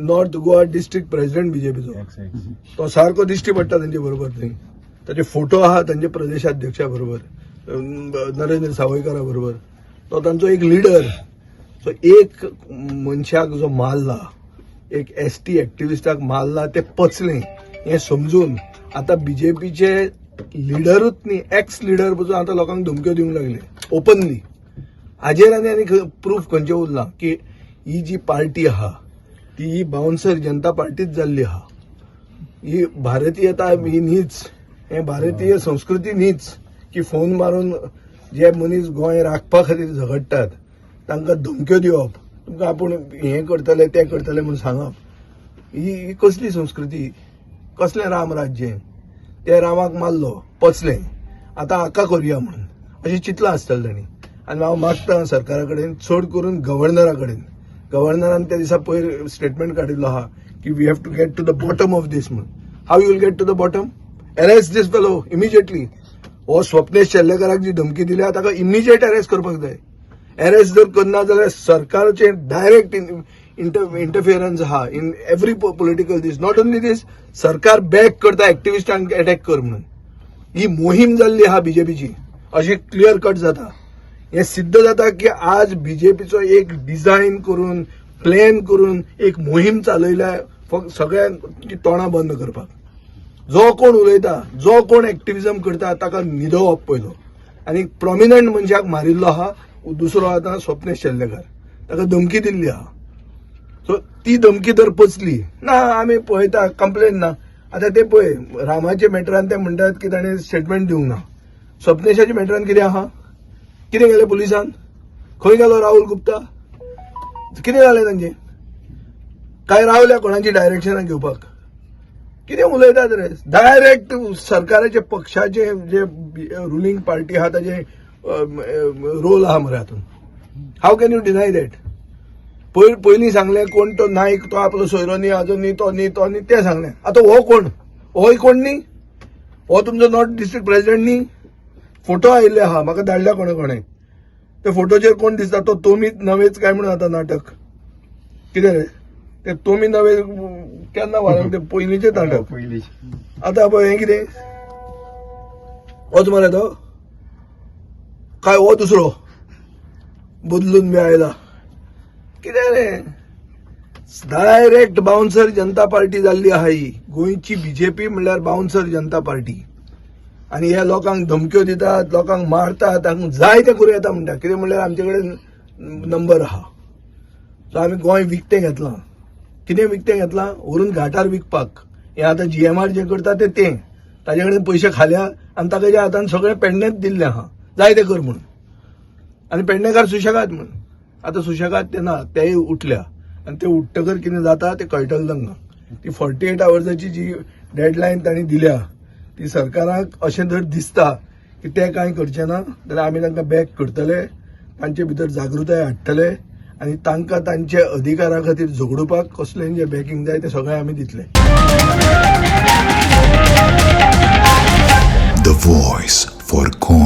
North Goa district president बीजेपीचो. तो सारको दिश्टी पडटा तेंचे बरोबर थंय ताचे फोटो आहा तांचे प्रदेशाध्यक्षा बरोबर. नरेंद्र सावयकारा बरोबर. तो तांचो एक लिडर. सो एक मनशाक जो मारला एक एस टी एक्टिविस्टाक मारला ते पचले. हे समजून आता बीजेपीचे लिडरूच न्ही एक्स लिडर पसून आता लोकांक धमक्यो दिवंक लागले. ओपनली हाजेर आनी आनी प्रूफ खंयचे उरला की ही जी पार्टी आहा ती ही बाउन्सर जनता पार्टीच जाल्ली आहा ही भारतीयता ही न्हीच हे भारतीय संस्कृती न्हीच की फोन मारून जे मनीस गोंय राखपा खातीर झगडटात तांकां धमक्यो दिवप तुमकां आपूण हें करतले तें करतले म्हूण सांगप. ही ही कसली संस्कृती? कसलें राम राज्य? ते रामाक मारलो पचलें. आतां हाका करुया म्हणून अशें चिंतलां आसतलें तांणी. आनी हांव मागतां सरकारा कडेन चड करून गव्हर्नरा कडेन. गव्हर्नरान त्या दिसा पयर स्टेटमेंट काडिल्लो आहा की we have to get to the bottom of this म्हणून how you will get to the bottom arrest this fellow immediately हो स्वप्नेश शेल्लेकराक जी धमकी दिल्या ताका इमिजिएट अरेस्ट करपाक जाय? अरेस्ट जर करना जाल्यार सरकारचे डायरेक्ट इंटरफियरन्स आहा in every political this not only this सरकार बॅक करता ऍक्टिव्हिस्टांक अटॅक कर म्हणून. ही मोहीम जाल्ली आहा बीजेपीची अशी क्लियर कट जाता. हे सिद्ध जाता की आज बीजेपीचो एक डिझाईन करून प्लॅन करून एक मोहीम चालयल्या फक्त सगळ्यांक तोंडां बंद करपाक जो कोण उलयता जो कोण एक्टिविजम करता ताका न्हिदोवप पयलो आनी प्रॉमिनंट मनशाक म्हणजे मारिल्लो आहा दुसरो आतां स्वप्नेश शेल्लेकर. ताका धमकी दिल्ली आहा सो ती धमकी तर पचली. ना आमी पळयता कंप्लेन ना. आतां ते पळय रामाच्या मॅटरान ते म्हणटात की ताणें स्टेटमेंट दिवंक ना. स्वप्नेशाच्या मॅटरान कितें आहा कितें केलें पुलिसान खंय गेलो राहुल गुप्ता? कितें जालें तांचें काय रावल्या कोणाची डायरेक्शनां घेवपाक कितें उलयतात रे? डायरेक्ट सरकाराचे पक्षाचे जे रुलींग पार्टी आहा ताजे रोल आहा मरे हातून. How can you deny that पयर पयलीं सांगलें कोण तो नायक तो आपलो सोयरो न्ही हाजो न्ही तो न्ही तो न्ही तें सांगलें. आतां हो कोण? होय कोण न्ही हो तुमचो नॉर्थ डिस्ट्रिक्ट प्रेसिडेंट न्ही फोटो आयिल्ले आहा म्हाका धाडल्या कोणे कोणे. ते फोटोचेर कोण दिसता तो तोमीच नवेच काय म्हणून आतां नाटक. कितें रे? ते तोमी नवे केन्ना व्हरप ते पयलींचे नाटक. पयलीं आतां पळय हें कितें? होच मरे तो? काय हो दुसरो? बदलून बी आयला कितें रे? डायरेक्ट बाउन्सर जनता पार्टी जाल्ली आहा. ही गोंयची बीजेपी म्हणल्यार बाउन्सर जनता पार्टी. आनी हे लोकांक धमक्यो दितात लोकांक मारतात तांकां जाय तें करूं येता म्हणटा. कितें म्हणल्यार आमचे कडेन नंबर आहा सो आमी गोंय विकतें घेतलां. कितें विकतें घेतलां? व्हरून घाटार विकपाक. हे आतां जी एम आर जें करता तें तें. ताजे कडेन पयशे खाल्या आनी ताका ज्या हातान सगळें पेडणेंच दिल्लें आहा जाय तें कर म्हणून आनी पेडणेकार सुशेगाद म्हूण. आतां सुशेगाद ते ना तेय उठल्या. आनी ते उठ्ठकर कितें जाता? तें कळटलें तांकां. ती फोर्टी एट आवर्साची जी डेडलायन तांणी दिल्या ती सरकाराक अशें जर दिसता की ते कांय करचें ना जाल्यार आमी तांकां बॅक करतले तांचे भितर जागृताय हाडटले आनी तांकां तांच्या अधिकारा खातीर झगडुपाक कसलें जें बॅकींग जाय तें सगळें आमी दितलें द वॉयस फॉर coin.